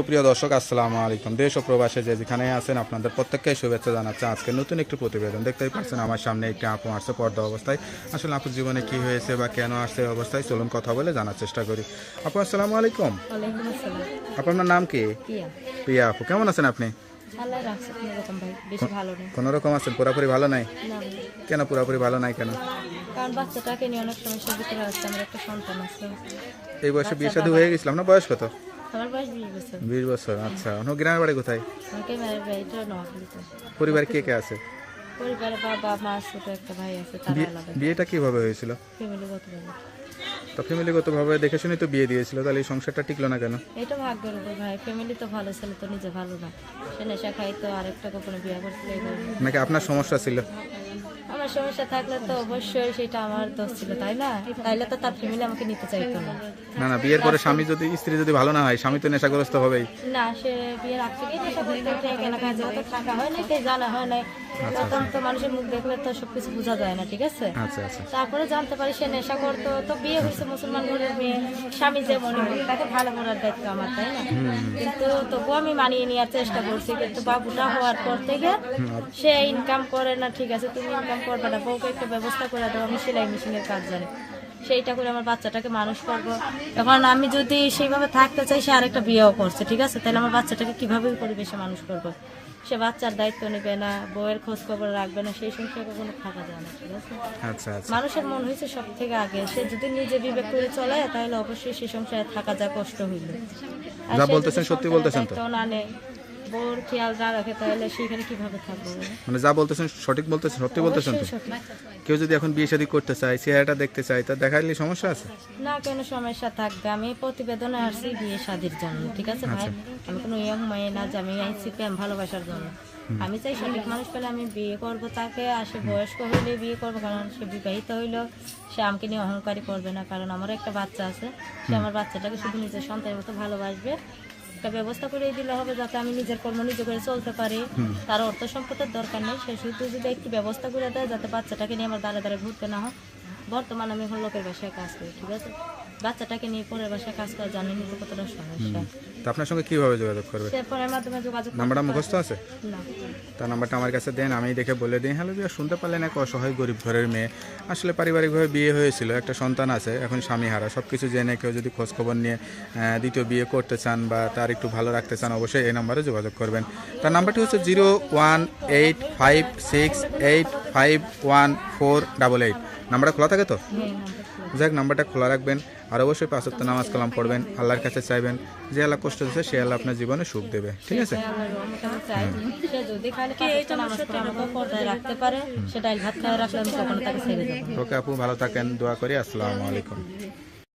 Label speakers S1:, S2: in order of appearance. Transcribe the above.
S1: সুপ্রিয় দর্শক আসসালামু আলাইকুম। দেশ ও প্রবাসে যে যেখানে আছেন আপনাদের প্রত্যেককে শুভেচ্ছা জানাচ্ছে। আজকে নতুন একটি প্রতিবেদন। দেখতেই পাচ্ছেন আমার সামনে একটি আপু আসছে পর্দা অবস্থায়। আসলে আপুর জীবনে কি হয়েছে বা কেন আসছে অবস্থায় চলুন কথা বলে জানার চেষ্টা করি। আপু আসসালামু আলাইকুম। আপনার নাম কি? প্রিয়া। আপু কেমন আছেন আপনি?
S2: কোনো রকম
S1: আছেন? পুরোপুরি ভালো নাই? কেন পুরোপুরি ভালো নাই কেন?
S2: কারণ বাচ্চাটাকে নিয়ে অনেক সমস্যার ভিতরে আছে আমার একটা সন্তান আছে।
S1: এই বয়সে বিয়ে শাদী হয়ে গেছিলাম না? বয়স কত?
S2: আমার বয়স বছর।
S1: আচ্ছা। অন্য গ্রামের বাড়ি কোথায়?
S2: নোয়াখালীতে।
S1: পরিবারে কে কে আছে?
S2: পরিবারে বাবা মা ছোট একটা ভাই আছে তারা
S1: বিয়ে-
S2: আলাদা।
S1: বিয়েটা কীভাবে হয়েছিল? তো ফ্যামিলিগতভাবে দেখে শুনে তো বিয়ে দিয়েছিল তাহলে এই সংসারটা টিকলো না কেন?
S2: এটা ভাগ্যের উপর ভাই ফ্যামিলি তো ভালো ছেলে তো নিজে ভালো না। সে নেশা খাই তো আরেকটা কখনো বিয়ে করছিল
S1: নাকি আপনার সমস্যা ছিল?
S2: আমার সমস্যা থাকলে তো অবশ্যই সেটা আমার দোষ ছিল তাই না? তাইলে তো তার ফ্যামিলি আমাকে নিতে চাইতো না।
S1: না না বিয়ের পরে স্বামী যদি স্ত্রী যদি ভালো না হয় স্বামী তো নেশাগ্রস্ত হবেই।
S2: না সে বিয়ের আগ থেকেই নেশা করতে উঠে এখানে কাজে তো থাকা হয় নাই তাই জানা হয় নাই। তখন তো মানুষের মুখ দেখলে তো সবকিছু বোঝা যায় না ঠিক আছে?
S1: আচ্ছা আচ্ছা।
S2: তারপরে জানতে পারি সে নেশা করতো তো বিয়ে হয়েছে মুসলমান ঘরের মেয়ে স্বামী যে মনে তাকে ভালো করার দায়িত্ব আমার তাই না? কিন্তু তবুও আমি মানিয়ে নেওয়ার চেষ্টা করছি কিন্তু বাবুটা হওয়ার পর থেকে সে ইনকাম করে না ঠিক আছে তুমি ইনকাম করবে না বউকে একটা ব্যবস্থা করে দাও আমি সেলাই মেশিনের কাজ জানি। সেইটা করে আমার বাচ্চাটাকে মানুষ করব। এখন আমি যদি সেইভাবে থাকতে চাই সে আরেকটা বিয়েও করছে ঠিক আছে? তাহলে আমার বাচ্চাটাকে কীভাবে পরিবেশে মানুষ করব? সে বাচ্চার দায়িত্ব নেবে না বউয়ের খোঁজ খবর রাখবে না সেই সংসারে কখনো থাকা যায় না ঠিক আছে?
S1: আচ্ছা আচ্ছা।
S2: মানুষের মন হয়েছে সব থেকে আগে। সে যদি নিজে বিবেক করে চলে তাহলে অবশ্যই সে সংসারে থাকা যায় কষ্ট হইল।
S1: যা বলতেছেন সত্যি বলতেছেন তো?
S2: না বউর খেয়াল না রাখে তাহলে সেখানে কীভাবে থাকবে
S1: মানে যা বলতেছেন সঠিক বলতেছেন সত্যি বলতেছেন তো? কেউ যদি এখন বিয়ে শাদী করতে চায় চেহারাটা দেখতে চায় তা দেখাইলে সমস্যা আছে?
S2: না কেন সমস্যা থাকবে। আমি প্রতিবেদনে আসছি বিয়ে শাদির জন্য ঠিক আছে ভাই? আমি কোনো ইয়ং মেয়ে না যে আমি আইসি প্রেম ভালোবাসার জন্য। আমি চাই সঠিক মানুষ পেলে আমি বিয়ে করব তাকে আর সে বয়স্ক হইলে বিয়ে করব কারণ সে বিবাহিত হইলেও সে আমাকে নিয়ে অহংকারী করবে না কারণ আমার একটা বাচ্চা আছে। সে আমার বাচ্চাটাকে শুধু নিজের সন্তানের মতো ভালোবাসবে। একটা ব্যবস্থা করে দিলে হবে যাতে আমি নিজের কর্ম নিজে করে চলতে পারি। তার অর্থ সম্পদের দরকার নেই। সে শুধু যদি একটু ব্যবস্থা করে দেয় যাতে বাচ্চাটাকে নিয়ে আমার দাঁড়ে দাঁড়ে ঘুরতে না হয়। বর্তমানে আমি এখন লোকের বাসায় কাজ করি ঠিক আছে? বাচ্চাটাকে নিয়ে পরের বাসায় কাজ করা জানেনি তো কতটা সমস্যা।
S1: তা আপনার সঙ্গে কীভাবে যোগাযোগ করবে?
S2: সে পরের মাধ্যমে যোগাযোগ করতে
S1: নাম্বারটা মুখস্থ আছে?
S2: না।
S1: তার নাম্বারটা আমার কাছে দেন আমি দেখে বলে দিই। হ্যালো বিয়া শুনতে পারলেন এক অসহায় গরিব ঘরের মেয়ে। আসলে পারিবারিকভাবে বিয়ে হয়েছিল একটা সন্তান আছে এখন স্বামী হারা। সব কিছু জেনে কেউ যদি খোঁজ খবর নিয়ে দ্বিতীয় বিয়ে করতে চান বা তার একটু ভালো রাখতে চান অবশ্যই এই নাম্বারে যোগাযোগ করবেন। তার নাম্বারটি হচ্ছে zero one eight five six eight five one four double eight নাম্বারটা খোলা থাকে তো?
S2: যাই হোক
S1: যাক নাম্বারটা খোলা রাখবেন আর অবশ্যই পাঁচত্ব নামাজ কালাম পড়বেন। আল্লাহর কাছে চাইবেন যে আল্লাহ কষ্ট দিচ্ছে সে আল্লাহ আপনার জীবনে সুখ দেবে। ঠিক আছে। ওকে আপু ভালো থাকেন দোয়া করি আসসালামু আলাইকুম।